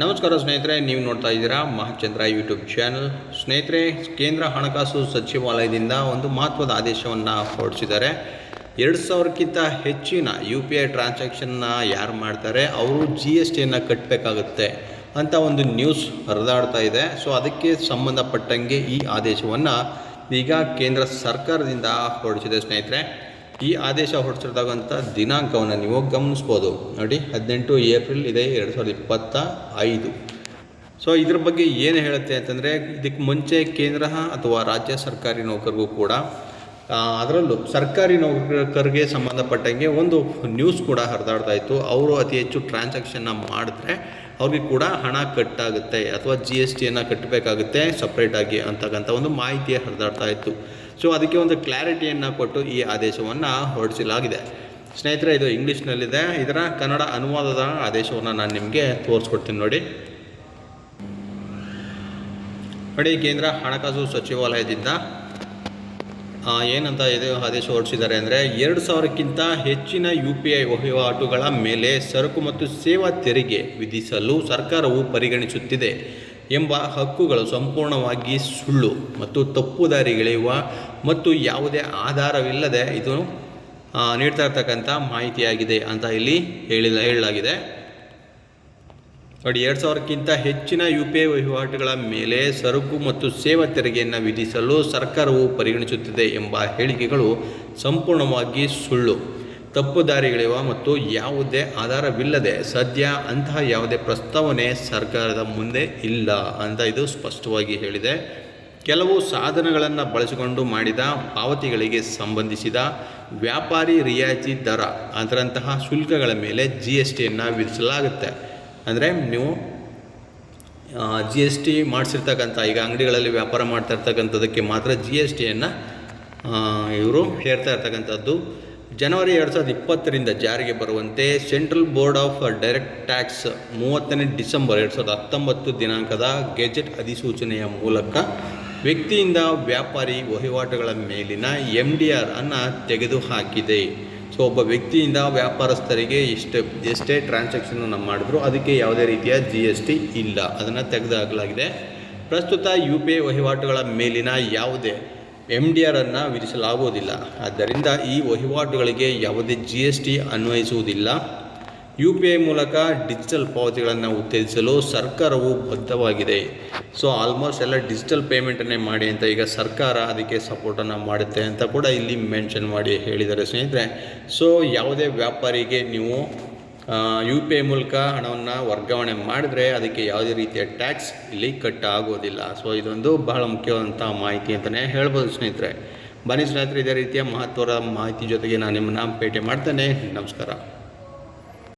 ನಮಸ್ಕಾರ ಸ್ನೇಹಿತರೆ, ನೀವು ನೋಡ್ತಾ ಇದ್ದೀರಾ ಮಹಾಚಂದ್ರ ಯೂಟ್ಯೂಬ್ ಚಾನಲ್ ಸ್ನೇಹಿತರೆ, ಕೇಂದ್ರ ಹಣಕಾಸು ಸಚಿವಾಲಯದಿಂದ ಒಂದು ಮಹತ್ವದ ಆದೇಶವನ್ನು ಹೊರಡಿಸಿದ್ದಾರೆ. ಎರಡು ಸಾವಿರಕ್ಕಿಂತ ಹೆಚ್ಚಿನ ಯು ಪಿ ಐ ಟ್ರಾನ್ಸಾಕ್ಷನ್ನ ಯಾರು ಮಾಡ್ತಾರೆ, ಅವರು ಜಿ ಎಸ್ ಟಿಯನ್ನು ಕಟ್ಟಬೇಕಾಗುತ್ತೆ ಅಂತ ಒಂದು ನ್ಯೂಸ್ ಹರಿದಾಡ್ತಾ ಇದೆ. ಸೊ ಅದಕ್ಕೆ ಸಂಬಂಧಪಟ್ಟಂಗೆ ಈ ಆದೇಶವನ್ನು ಈಗ ಕೇಂದ್ರ ಸರ್ಕಾರದಿಂದ ಹೊರಡಿಸಿದೆ ಸ್ನೇಹಿತರೆ. ಈ ಆದೇಶ ಹೊರಡಿಸಿರ್ತಕ್ಕಂಥ ದಿನಾಂಕವನ್ನು ನೀವು ಗಮನಿಸ್ಬೋದು. ನೋಡಿ, ಹದಿನೆಂಟು ಏಪ್ರಿಲ್ ಇದೆ, ಎರಡು ಸಾವಿರದ ಇಪ್ಪತ್ತ ಐದು. ಸೊ ಇದ್ರ ಬಗ್ಗೆ ಏನು ಹೇಳುತ್ತೆ ಅಂತಂದರೆ, ಇದಕ್ಕೆ ಮುಂಚೆ ಕೇಂದ್ರ ಅಥವಾ ರಾಜ್ಯ ಸರ್ಕಾರಿ ನೌಕರಿಗೂ ಕೂಡ ಅದರಲ್ಲೂ ಸರ್ಕಾರಿ ನೌಕರರಿಗೆ ಸಂಬಂಧಪಟ್ಟಂಗೆ ಒಂದು ನ್ಯೂಸ್ ಕೂಡ ಹರಿದಾಡ್ತಾ ಇತ್ತು. ಅವರು ಅತಿ ಹೆಚ್ಚು ಟ್ರಾನ್ಸಾಕ್ಷನ್ನ ಮಾಡಿದ್ರೆ ಅವ್ರಿಗೆ ಕೂಡ ಹಣ ಕಟ್ಟಾಗುತ್ತೆ ಅಥವಾ ಜಿ ಎಸ್ ಟಿಯನ್ನು ಕಟ್ಟಬೇಕಾಗುತ್ತೆ ಸಪ್ರೇಟಾಗಿ ಅಂತಕ್ಕಂಥ ಒಂದು ಮಾಹಿತಿ ಹರಿದಾಡ್ತಾ ಇತ್ತು. ಸೊ ಅದಕ್ಕೆ ಒಂದು ಕ್ಲಾರಿಟಿಯನ್ನು ಕೊಟ್ಟು ಈ ಆದೇಶವನ್ನು ಹೊರಡಿಸಲಾಗಿದೆ. ಸ್ನೇಹಿತರೆ, ಇದು ಇಂಗ್ಲೀಷ್ನಲ್ಲಿದೆ. ಇದರ ಕನ್ನಡ ಅನುವಾದದ ಆದೇಶವನ್ನು ನಾನು ನಿಮಗೆ ತೋರಿಸ್ಕೊಡ್ತೀನಿ ನೋಡಿ. ನೋಡಿ, ಕೇಂದ್ರ ಹಣಕಾಸು ಸಚಿವಾಲಯದಿಂದ ಏನಂತ ಇದು ಆದೇಶ ಹೊರಡಿಸಿದ್ದಾರೆ ಅಂದರೆ, ಎರಡು ಸಾವಿರಕ್ಕಿಂತ ಹೆಚ್ಚಿನ ಯು ಪಿ ಐ ವಹಿವಾಟುಗಳ ಮೇಲೆ ಸರಕು ಮತ್ತು ಸೇವಾ ತೆರಿಗೆ ವಿಧಿಸಲು ಸರ್ಕಾರವು ಪರಿಗಣಿಸುತ್ತಿದೆ. ಎಂಬ ಹಕ್ಕುಗಳು ಸಂಪೂರ್ಣವಾಗಿ ಸುಳ್ಳು ಮತ್ತು ತಪ್ಪು ತಪ್ಪುದಾರಿಗೆಳೆಯುವ ಮತ್ತು ಯಾವುದೇ ಆಧಾರವಿಲ್ಲದೆ ಇದು ನೀಡ್ತಾ ಇರ್ತಕ್ಕಂಥ ಮಾಹಿತಿಯಾಗಿದೆ ಅಂತ ಇಲ್ಲಿ ಹೇಳಿಲ್ಲ, ಹೇಳಲಾಗಿದೆ. ನೋಡಿ, ಎರಡು ಸಾವಿರಕ್ಕಿಂತ ಹೆಚ್ಚಿನ ಯು ಪಿ ಐ ವಹಿವಾಟುಗಳ ಮೇಲೆ ಸರಕು ಮತ್ತು ಸೇವಾ ತೆರಿಗೆಯನ್ನು ವಿಧಿಸಲು ಸರ್ಕಾರವು ಪರಿಗಣಿಸುತ್ತಿದೆ ಎಂಬ ಹೇಳಿಕೆಗಳು ಸಂಪೂರ್ಣವಾಗಿ ಸುಳ್ಳು. ತಪ್ಪುದಾರಿಗೆಳೆಯುವ ಮತ್ತು ಯಾವುದೇ ಆಧಾರವಿಲ್ಲದೆ ಸದ್ಯ ಅಂತಹ ಯಾವುದೇ ಪ್ರಸ್ತಾವನೆ ಸರ್ಕಾರದ ಮುಂದೆ ಇಲ್ಲ ಅಂತ ಇದು ಸ್ಪಷ್ಟವಾಗಿ ಹೇಳಿದೆ. ಕೆಲವು ಸಾಧನಗಳನ್ನು ಬಳಸಿಕೊಂಡು ಮಾಡಿದ ಪಾವತಿಗಳಿಗೆ ಸಂಬಂಧಿಸಿದ ವ್ಯಾಪಾರಿ ರಿಯಾಯಿತಿ ದರ ಅದರಂತಹ ಶುಲ್ಕಗಳ ಮೇಲೆ ಜಿ ಎಸ್ ಟಿಯನ್ನು ವಿಧಿಸಲಾಗುತ್ತೆ. ಅಂದರೆ ನೀವು ಜಿ ಎಸ್ ಟಿ ಮಾಡಿಸಿರ್ತಕ್ಕಂಥ, ಈಗ ಅಂಗಡಿಗಳಲ್ಲಿ ವ್ಯಾಪಾರ ಮಾಡ್ತಾ ಇರ್ತಕ್ಕಂಥದ್ದಕ್ಕೆ ಮಾತ್ರ ಜಿ ಎಸ್ ಟಿಯನ್ನು ಇವರು ಹೇರ್ತಾ ಇರ್ತಕ್ಕಂಥದ್ದು. ಜನವರಿ ಎರಡು ಸಾವಿರದ ಇಪ್ಪತ್ತರಿಂದ ಜಾರಿಗೆ ಬರುವಂತೆ central board of direct tax ಮೂವತ್ತನೇ ಡಿಸೆಂಬರ್ ಎರಡು ಸಾವಿರದ ಹತ್ತೊಂಬತ್ತು ದಿನಾಂಕದ ಗೆಜೆಟ್ ಅಧಿಸೂಚನೆಯ ಮೂಲಕ ವ್ಯಕ್ತಿಯಿಂದ ವ್ಯಾಪಾರಿ ವಹಿವಾಟುಗಳ ಮೇಲಿನ ಎಂ ಡಿ ಆರ್ ಅನ್ನು ತೆಗೆದುಹಾಕಿದೆ. ಸೊ, ಒಬ್ಬ ವ್ಯಕ್ತಿಯಿಂದ ವ್ಯಾಪಾರಸ್ಥರಿಗೆ ಇಷ್ಟು ಎಷ್ಟೇ ಟ್ರಾನ್ಸಾಕ್ಷನನ್ನು ಮಾಡಿದ್ರು ಅದಕ್ಕೆ ಯಾವುದೇ ರೀತಿಯ ಜಿ ಎಸ್ ಟಿ ಇಲ್ಲ. ಅದನ್ನು ತೆಗೆದುಹಾಕಲಾಗಿದೆ ಪ್ರಸ್ತುತ ಯು ಪಿ ಐ ವಹಿವಾಟುಗಳ ಮೇಲಿನ ಯಾವುದೇ ಎಂ ಡಿ ಆರನ್ನು ವಿಧಿಸಲಾಗುವುದಿಲ್ಲ. ಆದ್ದರಿಂದ ಈ ವಹಿವಾಟುಗಳಿಗೆ ಯಾವುದೇ ಜಿ ಎಸ್ ಟಿ ಅನ್ವಯಿಸುವುದಿಲ್ಲ. ಯು ಪಿ ಐ ಮೂಲಕ ಡಿಜಿಟಲ್ ಪಾವತಿಗಳನ್ನು ಉತ್ತೇಜಿಸಲು ಸರ್ಕಾರವು ಬದ್ಧವಾಗಿದೆ. ಸೊ ಆಲ್ಮೋಸ್ಟ್ ಎಲ್ಲ ಡಿಜಿಟಲ್ ಪೇಮೆಂಟನ್ನೇ ಮಾಡಿ ಅಂತ ಈಗ ಸರ್ಕಾರ ಅದಕ್ಕೆ ಸಪೋರ್ಟನ್ನು ಮಾಡುತ್ತೆ ಅಂತ ಕೂಡ ಇಲ್ಲಿ ಮೆನ್ಷನ್ ಮಾಡಿ ಹೇಳಿದ್ದಾರೆ ಸ್ನೇಹಿತರೆ. ಸೊ ಯಾವುದೇ ವ್ಯಾಪಾರಿಗೆ ನೀವು ಯು ಪಿ ಐ ಮೂಲಕ ಹಣವನ್ನು ವರ್ಗಾವಣೆ ಮಾಡಿದ್ರೆ ಅದಕ್ಕೆ ಯಾವುದೇ ರೀತಿಯ ಟ್ಯಾಕ್ಸ್ ಇಲ್ಲಿ ಕಟ್ ಆಗೋದಿಲ್ಲ ಸೊ ಇದೊಂದು ಬಹಳ ಮುಖ್ಯವಾದಂಥ ಮಾಹಿತಿ ಅಂತಲೇ ಹೇಳ್ಬೋದು ಸ್ನೇಹಿತರೆ. ಬನ್ನಿ ಸ್ನೇಹಿತರೆ, ಇದೇ ರೀತಿಯ ಮಹತ್ವದ ಮಾಹಿತಿ ಜೊತೆಗೆ ನಾನು ನಿಮ್ಮನ್ನು ಭೇಟಿ ಮಾಡ್ತೇನೆ. ನಮಸ್ಕಾರ.